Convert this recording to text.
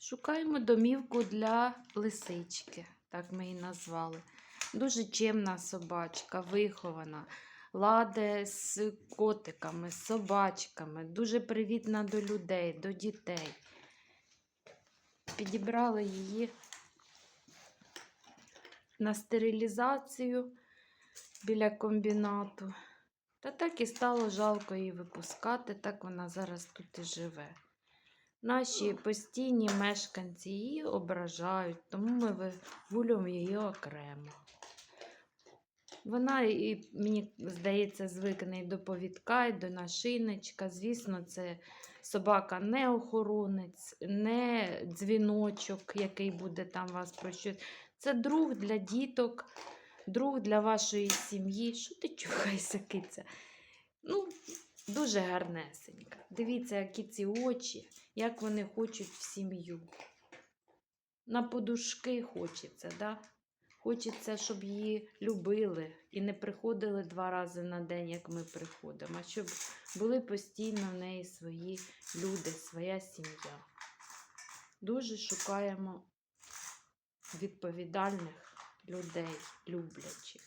Шукаємо домівку для лисички, так ми її назвали. Дуже чемна собачка, вихована, ладе з котиками, з собачками, дуже привітна до людей, до дітей. Підібрали її на стерилізацію біля комбінату. Та так і стало жалко її випускати, так вона зараз тут і живе. Наші постійні мешканці її ображають, тому ми вигулюємо її окремо. Вона, і, мені здається, звикне і до повідка, і до нашийничка. Звісно, це собака не охоронець, не дзвіночок, який буде там вас про щось. Це друг для діток, друг для вашої сім'ї. Що ти чухаєшся, киця? Ну, дуже гарнесенька. Дивіться, які ці очі, як вони хочуть в сім'ю. На подушки хочеться, да? Хочеться, щоб її любили і не приходили два рази на день, як ми приходимо, а щоб були постійно в неї свої люди, своя сім'я. Дуже шукаємо відповідальних людей, люблячих.